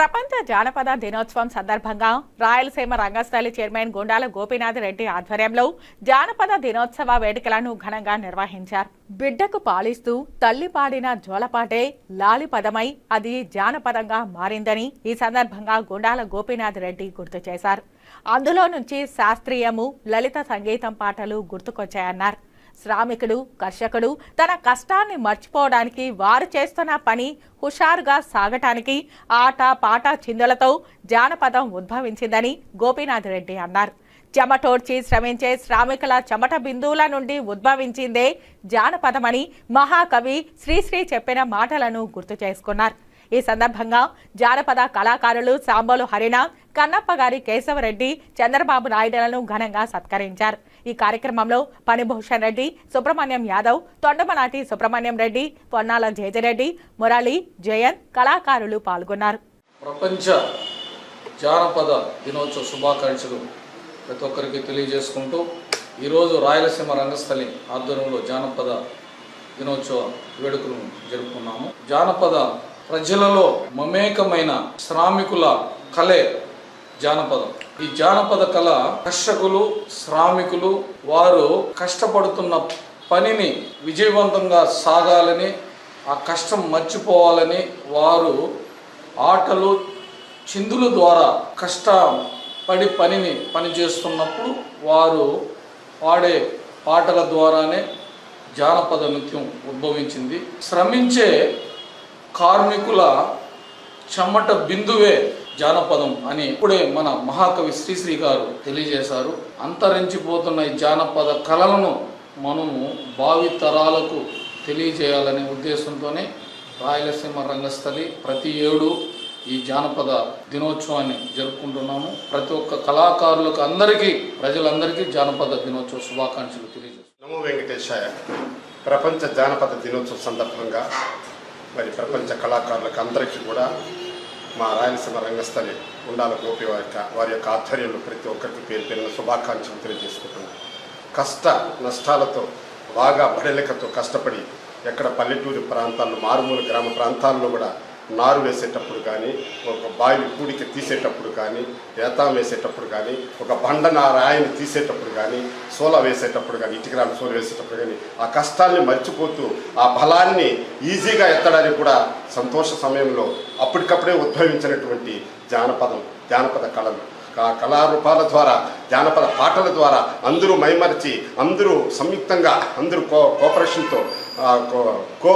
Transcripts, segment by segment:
ప్రపంచ జానపద దినోత్సవం సందర్భంగా రాయలసీమ రంగస్థలి చైర్మన్ గుండాల గోపీనాథ్ రెడ్డి ఆధ్వర్యంలో జానపద దినోత్సవ వేడుకలను ఘనంగా నిర్వహించారు. బిడ్డకు పాలిస్తూ తల్లి పాడిన జోలపాటే లాలిపదమై అది జానపదంగా మారిందని ఈ సందర్భంగా గుండాల గోపీనాథ్ రెడ్డి గుర్తు చేశారు. అందులో నుంచి శాస్త్రీయము లలిత సంగీతం పాటలు గుర్తుకొచ్చాయన్నారు. శ్రామికుడు కర్షకుడు తన కష్టాన్ని మర్చిపోవడానికి వారు చేస్తున్న పని హుషారుగా సాగటానికి ఆట పాట చిందులతో జానపదం ఉద్భవించిందని గోపీనాథ్ రెడ్డి అన్నారు. చెమటోడ్చి శ్రమించే శ్రామికుల చెమట బిందువుల నుండి ఉద్భవించిందే జానపదమని మహాకవి శ్రీశ్రీ చెప్పిన మాటలను గుర్తు చేసుకున్నారు. ఈ సందర్భంగా జానపద కళాకారులు సాంబోలు హరిణ కన్నప్ప గారి కేశవరెడ్డి చంద్రబాబు నాయుడులను ఘనంగా సత్కరించారు. ఈ కార్యక్రమంలో పనిభూషణ్ రెడ్డి సుబ్రహ్మణ్యం యాదవ్ తొండమనాటి సుబ్రహ్మణ్యం రెడ్డి పొన్నాల జయజరెడ్డి మురళి జయన్ కళాకారులు పాల్గొన్నారు. ప్రపంచ జానపద దినోత్సవ శుభాకాంక్షలు ప్రతి ఒక్కరికి తెలియజేసుకుంటూ ఈరోజు రాయలసీమ రంగస్థలి ఆధ్వర్యంలో జానపద దినోత్సవ వేడుకలను జరుపుకున్నాము. జానపద ప్రజలలో మమేకమైన శ్రామికుల కళే జానపదం. ఈ జానపద కళ కర్షకులు శ్రామికులు వారు కష్టపడుతున్న పనిని విజయవంతంగా సాగాలని ఆ కష్టం మర్చిపోవాలని వారు ఆటలు చిందుల ద్వారా కష్టపడి పనిని పనిచేస్తున్నప్పుడు వారు పాడే పాటల ద్వారానే జానపద నృత్యం ఉద్భవించింది. శ్రమించే కార్మికుల చెమట బిందువే జానపదం అని ఇప్పుడే మన మహాకవి శ్రీశ్రీ గారు తెలియజేశారు. అంతరించిపోతున్న ఈ జానపద కళలను మనము భావి తరాలకు తెలియజేయాలనే ఉద్దేశంతోనే రాయలసీమ రంగస్థలి ప్రతి ఏడు ఈ జానపద దినోత్సవాన్ని జరుపుకుంటున్నాము. ప్రతి ఒక్క కళాకారులకు అందరికీ ప్రజలందరికీ జానపద దినోత్సవ శుభాకాంక్షలు తెలియజేస్తున్నాము. నమో వెంకటేశాయ. ప్రపంచ జానపద దినోత్సవం సందర్భంగా మరి ప్రపంచ కళాకారులకు అందరికీ కూడా మా రాయలసీమ రంగస్థలి ఉండాల గోపి వారి యొక్క వారి యొక్క ఆధ్వర్యంలో ప్రతి ఒక్కరికి పేరు పేరున శుభాకాంక్షలు తెలియజేసుకుంటున్నాను. కష్ట నష్టాలతో బాగా బడలికతో కష్టపడి ఎక్కడ పల్లెటూరు ప్రాంతాల్లో మారుమూల గ్రామ ప్రాంతాల్లో కూడా నారు వేసేటప్పుడు కానీ ఒక బావి కూడికి తీసేటప్పుడు కానీ ఏతాం వేసేటప్పుడు కానీ ఒక బండ నా రాయిని తీసేటప్పుడు కానీ సోల వేసేటప్పుడు కానీ ఇటుకరాని సోల వేసేటప్పుడు కానీ ఆ కష్టాల్ని మర్చిపోతూ ఆ బలాన్ని ఈజీగా ఎత్తడానికి కూడా సంతోష సమయంలో అప్పటికప్పుడే ఉద్భవించినటువంటి జానపదం జానపద కళలు. ఆ కళారూపాల ద్వారా జానపద పాటల ద్వారా అందరూ మైమరిచి అందరూ సంయుక్తంగా అందరూ కో కోఆపరేషన్తో కో- కో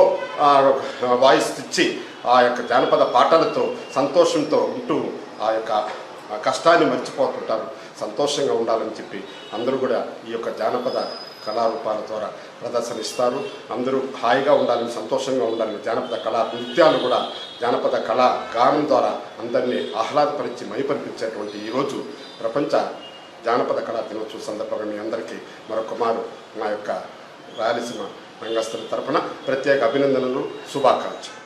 వాయిస్ ఇచ్చి ఆ యొక్క జానపద పాటలతో సంతోషంతో ఉంటూ ఆ యొక్క కష్టాన్ని మర్చిపోతుంటారు. సంతోషంగా ఉండాలని చెప్పి అందరూ కూడా ఈ యొక్క జానపద కళారూపాల ద్వారా ప్రదర్శన ఇస్తారు అందరూ హాయిగా ఉండాలని సంతోషంగా ఉండాలని జానపద కళా నృత్యాలు కూడా జానపద కళా గానం ద్వారా అందరినీ ఆహ్లాదపరిచి మైపరిపించేటువంటి ఈరోజు ప్రపంచ జానపద కళా దినోత్సవం సందర్భంగా మీ అందరికీ మరొక మారు మా యొక్క రాయలసీమ రంగస్థల తరపున ప్రత్యేక అభినందనలు శుభాకాంక్షలు.